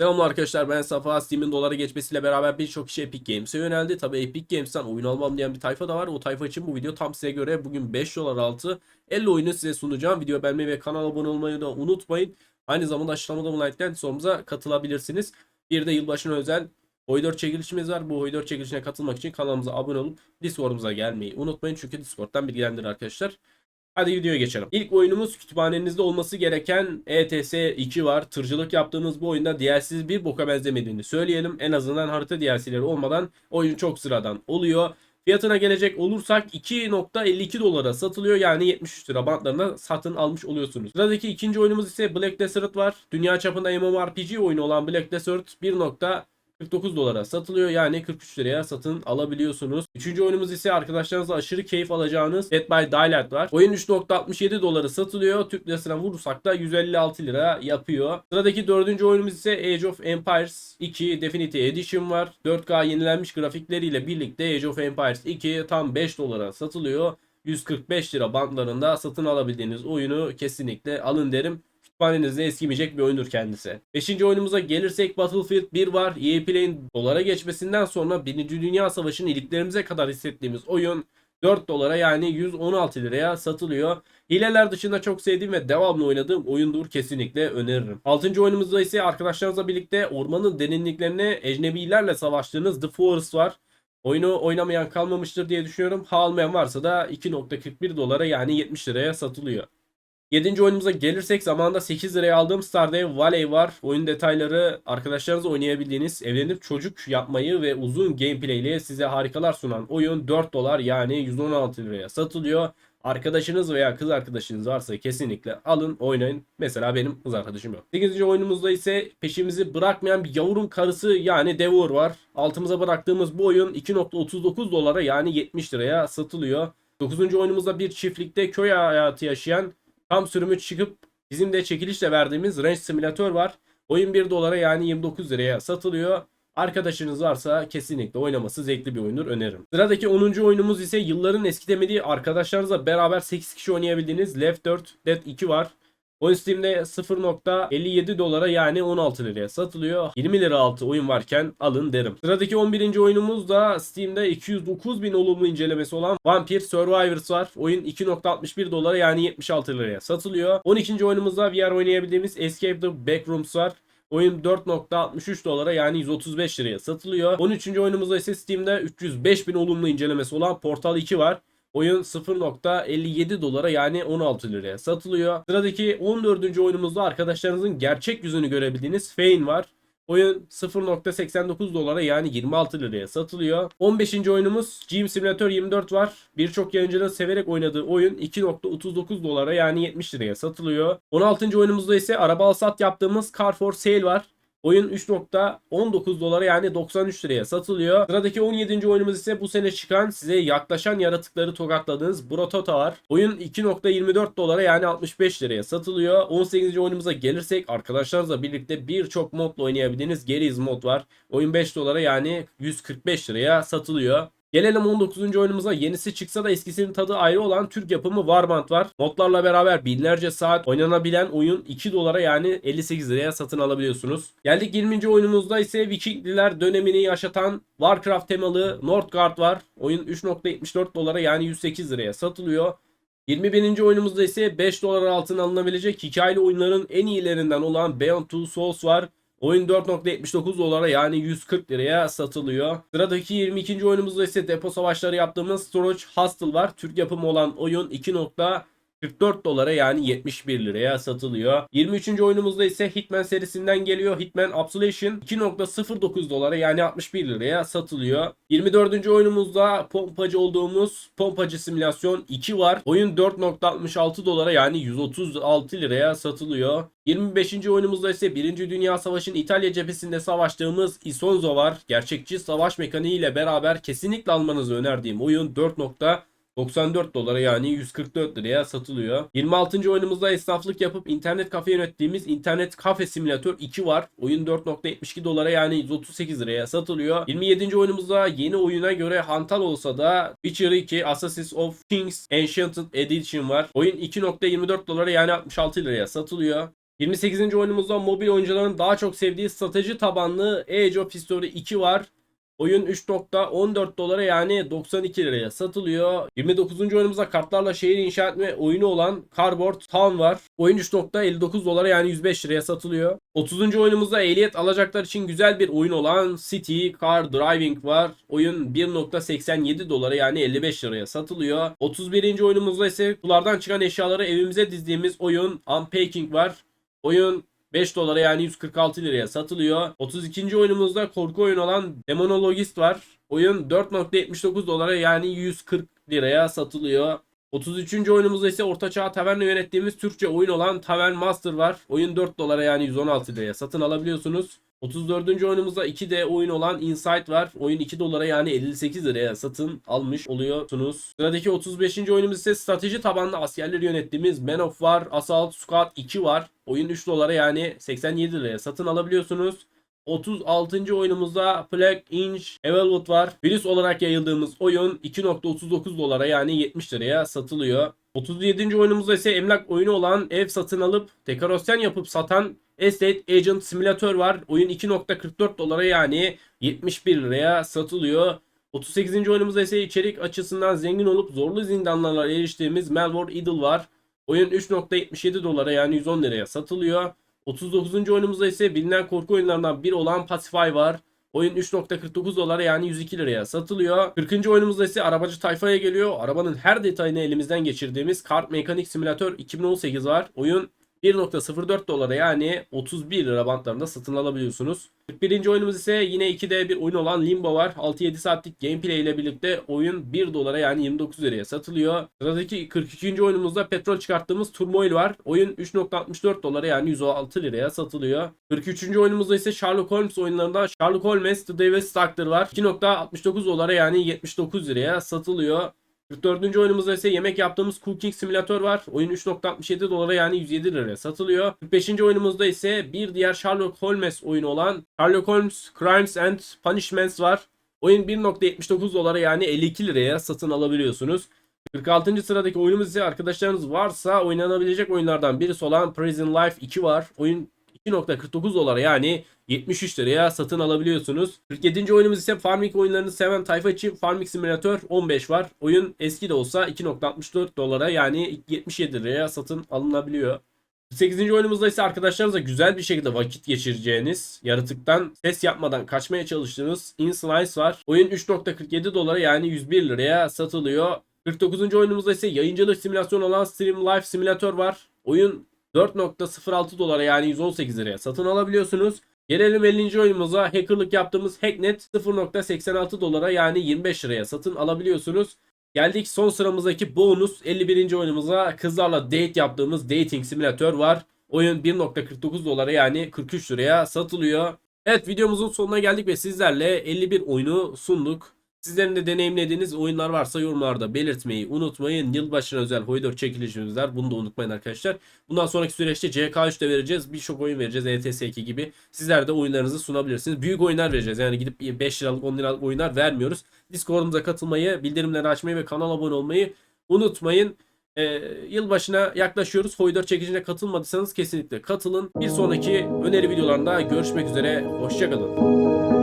Selamlar arkadaşlar ben Safa. Steam'in dolara geçmesiyle beraber birçok kişi Epic Games'e yöneldi. Tabi Epic Games'ten oyun almam diyen bir tayfa da var. O tayfa için bu video tam size göre bugün 5 dolar altı 50 oyunu size sunacağım. Video beğenmeyi ve kanala abone olmayı da unutmayın. Aynı zamanda açıklamada bulunan linkten sorumuza katılabilirsiniz. Bir de yılbaşına özel Hoydor çekilişimiz var. Bu Hoydor çekilişine katılmak için kanalımıza abone olup Discord'umuza gelmeyi unutmayın. Çünkü Discord'dan bilgilendirir arkadaşlar. Hadi videoya geçelim. İlk oyunumuz kütüphanenizde olması gereken ETS 2 var. Tırcılık yaptığımız bu oyunda DLC'siz bir boka benzemediğini söyleyelim. En azından harita DLC'leri olmadan oyun çok sıradan oluyor. Fiyatına gelecek olursak 2.52 dolara satılıyor. Yani 73 lira bantlarına satın almış oluyorsunuz. Sıradaki ikinci oyunumuz ise Black Desert var. Dünya çapında MMORPG oyunu olan Black Desert 1. 49 dolara satılıyor. Yani 43 liraya satın alabiliyorsunuz. Üçüncü oyunumuz ise arkadaşlarınızla aşırı keyif alacağınız Dead by Daylight var. Oyun 3.67 dolara satılıyor. Türk lirasına vurursak da 156 lira yapıyor. Sıradaki dördüncü oyunumuz ise Age of Empires 2 Definitive Edition var. 4K yenilenmiş grafikleriyle birlikte Age of Empires 2 tam 5 dolara satılıyor. 145 lira bantlarında satın alabildiğiniz oyunu kesinlikle alın derim kütüphanenizde eskimeyecek bir oyundur kendisi. Beşinci oyunumuza gelirsek Battlefield 1 var. EA Play'in dolara geçmesinden sonra 1. Dünya Savaşı'nın iliklerimize kadar hissettiğimiz oyun 4 dolara yani 116 liraya satılıyor. Hileler dışında çok sevdiğim ve devamlı oynadığım oyundur kesinlikle öneririm. 6. oyunumuzda ise arkadaşlarınızla birlikte ormanın derinliklerine ecnebilerle savaştığınız The Forest var. Oyunu oynamayan kalmamıştır diye düşünüyorum. Ha almayan varsa da 2.41 dolara yani 70 liraya satılıyor. 7. oyunumuza gelirsek zamanında 8 liraya aldığım Stardew Valley var. Oyun detayları arkadaşlarınızla oynayabildiğiniz, evlenip çocuk yapmayı ve uzun gameplay ile size harikalar sunan oyun 4 dolar yani 116 liraya satılıyor. Arkadaşınız veya kız arkadaşınız varsa kesinlikle alın oynayın. Mesela benim kız arkadaşım yok. 8. oyunumuzda ise peşimizi bırakmayan bir yavrum karısı yani Devour var. Altımıza bıraktığımız bu oyun 2.39 dolara yani 70 liraya satılıyor. 9. oyunumuzda bir çiftlikte köy hayatı yaşayan tam sürümü çıkıp bizim de çekilişle verdiğimiz Range Simulator var. Oyun 1 dolara yani 29 liraya satılıyor. Arkadaşınız varsa kesinlikle oynaması zevkli bir oyundur öneririm. Sıradaki 10. oyunumuz ise yılların eskitemediği arkadaşlarınızla beraber 8 kişi oynayabildiğiniz Left 4 Dead 2 var. Oyun Steam'de 0.57 dolara yani 16 liraya satılıyor. 20 lira altı oyun varken alın derim. Sıradaki 11. oyunumuz da Steam'de 209 bin olumlu incelemesi olan Vampire Survivors var. Oyun 2.61 dolara yani 76 liraya satılıyor. 12. oyunumuzda VR oynayabildiğimiz Escape the Backrooms var. Oyun 4.63 dolara yani 135 liraya satılıyor. 13. oyunumuzda ise Steam'de 305 bin olumlu incelemesi olan Portal 2 var. Oyun 0.57 dolara yani 16 liraya satılıyor. Sıradaki 14. oyunumuzda arkadaşlarınızın gerçek yüzünü görebildiğiniz Fein var. Oyun 0.89 dolara yani 26 liraya satılıyor. 15. oyunumuz Gym Simulator 24 var. Birçok yayıncının severek oynadığı oyun 2.39 dolara yani 70 liraya satılıyor. 16. oyunumuzda ise araba alsat yaptığımız Car for Sale var. Oyun 3.19 dolara yani 93 liraya satılıyor. Sıradaki 17. oyunumuz ise bu sene çıkan size yaklaşan yaratıkları tokatladığınız Brotota var. Oyun 2.24 dolara yani 65 liraya satılıyor. 18. oyunumuza gelirsek arkadaşlarınızla birlikte birçok modla oynayabildiğiniz Geriz mod var. Oyun 5 dolara yani 145 liraya satılıyor. Gelelim 19. oyunumuza yenisi çıksa da eskisinin tadı ayrı olan Türk yapımı Warband var. Modlarla beraber binlerce saat oynanabilen oyun 2 dolara yani 58 liraya satın alabiliyorsunuz. Geldik 20. oyunumuzda ise Vikingliler dönemini yaşatan Warcraft temalı Northgard var. Oyun 3.74 dolara yani 108 liraya satılıyor. 21. oyunumuzda ise 5 dolar altına alınabilecek hikayeli oyunların en iyilerinden olan Beyond Two Souls var. Oyun 4.79 dolara yani 140 liraya satılıyor. Sıradaki 22. oyunumuzda ise depo savaşları yaptığımız Storage Hustle var. Türk yapımı olan oyun 2.44 dolara yani 71 liraya satılıyor. 23. oyunumuzda ise Hitman serisinden geliyor. Hitman Absolution 2.09 dolara yani 61 liraya satılıyor. 24. oyunumuzda pompacı olduğumuz Pompacı Simülasyon 2 var. Oyun 4.66 dolara yani 136 liraya satılıyor. 25. oyunumuzda ise 1. Dünya Savaşı'nın İtalya cephesinde savaştığımız Isonzo var. Gerçekçi savaş mekaniği ile beraber kesinlikle almanızı önerdiğim oyun 4. 94 dolara yani 144 liraya satılıyor. 26. oyunumuzda esnaflık yapıp internet kafe yönettiğimiz internet kafe simülatör 2 var. Oyun 4.72 dolara yani 138 liraya satılıyor. 27. oyunumuzda yeni oyuna göre hantal olsa da Witcher 2 Assassin's of Kings Ancient Edition var. Oyun 2.24 dolara yani 66 liraya satılıyor. 28. oyunumuzda mobil oyuncuların daha çok sevdiği strateji tabanlı Age of History 2 var. Oyun 3.14 dolara yani 92 liraya satılıyor. 29. oyunumuzda kartlarla şehir inşa etme oyunu olan Cardboard Town var. Oyun 3.59 dolara yani 105 liraya satılıyor. 30. oyunumuzda ehliyet alacaklar için güzel bir oyun olan City Car Driving var. Oyun 1.87 dolara yani 55 liraya satılıyor. 31. oyunumuzda ise kutulardan çıkan eşyaları evimize dizdiğimiz oyun Unpacking var. Oyun 5 dolara yani 146 liraya satılıyor. 32. oyunumuzda korku oyunu olan Demonologist var. Oyun 4.79 dolara yani 140 liraya satılıyor. 33. oyunumuzda ise Ortaçağ Tavern'le yönettiğimiz Türkçe oyun olan Tavern Master var. Oyun 4 dolara yani 116 liraya satın alabiliyorsunuz. 34. oyunumuzda 2D oyun olan Insight var. Oyun 2 dolara yani 58 liraya satın almış oluyorsunuz. Sıradaki 35. oyunumuz ise strateji tabanlı askerleri yönettiğimiz Man of War Assault Squad 2 var. Oyun 3 dolara yani 87 liraya satın alabiliyorsunuz. 36. oyunumuzda Plague Inch Evelwood var. Virüs olarak yayıldığımız oyun 2.39 dolara yani 70 liraya satılıyor. 37. oyunumuzda ise emlak oyunu olan ev satın alıp dekorasyon yapıp satan Estate Agent Simulator var. Oyun 2.44 dolara yani 71 liraya satılıyor. 38. oyunumuzda ise içerik açısından zengin olup zorlu zindanlarla eriştiğimiz Melbourne Idol var. Oyun 3.77 dolara yani 110 liraya satılıyor. 39. oyunumuzda ise bilinen korku oyunlarından biri olan Pacify var. Oyun 3.49 dolara yani 102 liraya satılıyor. 40. oyunumuzda ise arabacı tayfaya geliyor. Arabanın her detayını elimizden geçirdiğimiz Kart Mekanik Simulator 2018 var. Oyun 1.04 dolara yani 31 lira bantlarında satın alabiliyorsunuz. 41. oyunumuz ise yine 2D bir oyun olan Limbo var. 6-7 saatlik gameplay ile birlikte oyun 1 dolara yani 29 liraya satılıyor. Sıradaki 42. oyunumuzda petrol çıkarttığımız Turmoil var. Oyun 3.64 dolara yani 106 liraya satılıyor. 43. oyunumuzda ise Sherlock Holmes oyunlarında Sherlock Holmes The Devil's Doctor var. 2.69 dolara yani 79 liraya satılıyor. 44. oyunumuzda ise yemek yaptığımız Cooking Simulator var. Oyun 3.67 dolara yani 107 liraya satılıyor. 45. oyunumuzda ise bir diğer Sherlock Holmes oyunu olan Sherlock Holmes Crimes and Punishments var. Oyun 1.79 dolara yani 52 liraya satın alabiliyorsunuz. 46. sıradaki oyunumuz ise arkadaşlarınız varsa oynanabilecek oyunlardan birisi olan Prison Life 2 var. Oyun 2.49 dolara yani 73 liraya satın alabiliyorsunuz. 47. oyunumuz ise Farming oyunlarını seven tayfa için Farming Simulator 15 var. Oyun eski de olsa 2.64 dolara yani 77 liraya satın alınabiliyor. 8. oyunumuzda ise arkadaşlarınızla güzel bir şekilde vakit geçireceğiniz, yaratıktan ses yapmadan kaçmaya çalıştığınız InSlice var. Oyun 3.47 dolara yani 101 liraya satılıyor. 49. oyunumuzda ise yayıncılık simülasyonu olan Stream Life Simulator var. Oyun 4.06 dolara yani 118 liraya satın alabiliyorsunuz. Gelelim 50. oyunumuza hackerlık yaptığımız Hacknet 0.86 dolara yani 25 liraya satın alabiliyorsunuz. Geldik son sıramızdaki bonus 51. oyunumuza kızlarla date yaptığımız Dating Simulator var. Oyun 1.49 dolara yani 43 liraya satılıyor. Evet videomuzun sonuna geldik ve sizlerle 51 oyunu sunduk. Sizlerin de deneyimlediğiniz oyunlar varsa yorumlarda belirtmeyi unutmayın. Yılbaşına özel Hoydor çekilişimiz var. Bunu da unutmayın arkadaşlar. Bundan sonraki süreçte CK3 de vereceğiz. Birçok oyun vereceğiz. ETS2 gibi. Sizler de oyunlarınızı sunabilirsiniz. Büyük oyunlar vereceğiz. Yani gidip 5 liralık 10 liralık oyunlar vermiyoruz. Discord'umuza katılmayı, bildirimleri açmayı ve kanala abone olmayı unutmayın. Ee, yılbaşına yaklaşıyoruz. Hoydor çekicine katılmadıysanız kesinlikle katılın. Bir sonraki öneri videolarında görüşmek üzere. Hoşçakalın.